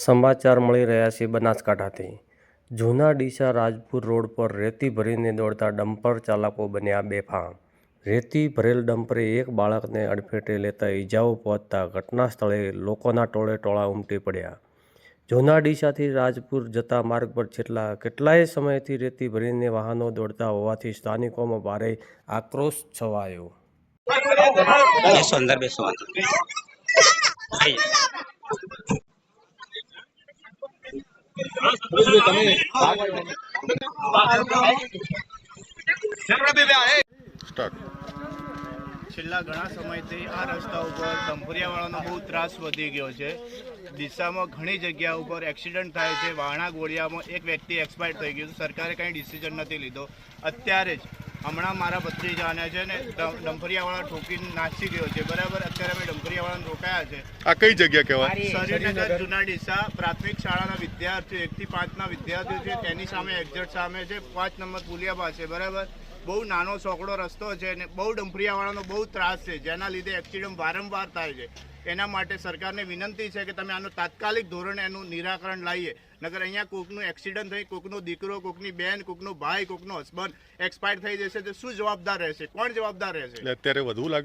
સમાચાર મળી રહ્યા છે બનાસકાંઠાથી. જૂના ડીસા રાજપુર રોડ પર રેતી ભરીને દોડતા ડમ્પર ચાલકો બન્યા બેફામ. રેતી ભરેલ ડમ્પરે એક બાળકને અડફેટે લેતા ઈજાઓ પહોંચતા ઘટના સ્થળે લોકોના ટોળે ટોળા ઉમટી પડ્યા. જૂના ડીસાથી રાજપુર જતા માર્ગ પર છેલ્લા કેટલાય સમયથી રેતી ભરીને વાહનો દોડતા હોવાથી સ્થાનિકોમાં ભારે આક્રોશ છવાયો. છેલ્લા ઘણા સમયથી આ રસ્તા ઉપર ડંફરિયાવાળાનો બહુ ત્રાસ વધી ગયો છે. દિશામાં ઘણી જગ્યા ઉપર એક્સિડન્ટ થાય છે. વાણા ગોળિયામાં એક વ્યક્તિ એક્સપાયર થઈ ગયું સરકારે કંઈ ડિસિઝન નથી લીધો. અત્યારે જ હમણાં મારા ભત્રીજાને છે ને ડ- ડંફરિયાવાળા ઠોકીને નાસી ગયો છે. બરાબર? અત્યારે અમે ડંફરિયાવાળાને રોકાયા છે. આ કઈ જગ્યા કહેવાય? શરીરનગર. જૂના ડીસા પ્રાથમિક શાળાના વિદ્યાર્થીઓ એકથી પાંચના વિદ્યાર્થીઓ છે. તેની સામે એક્ઝેટ સામે છે. પાંચ નંબર પુલિયા પાસે બરાબર? બહુ નાનો સોકડો રસ્તો છે અને બહુ ડંફરિયાવાળાનો બહુ ત્રાસ છે જેના લીધે એક્સિડન્ટ વારંવાર થાય છે. એના માટે સરકારને વિનંતી છે કે તમે આનું તાત્કાલિક ધોરણે એનું નિરાકરણ લાવીએ. નગર અહીંયા કોકનું એક્સિડન્ટ થઈ, કોકનો દીકરો, કોકની બેન, કોકનો ભાઈ, કોકનો હસબન્ડ એક્સપાયર થઈ જશે તો શું જવાબદાર રહેશે? કોણ જવાબદાર રહેશે? અત્યારે વધુ લાગે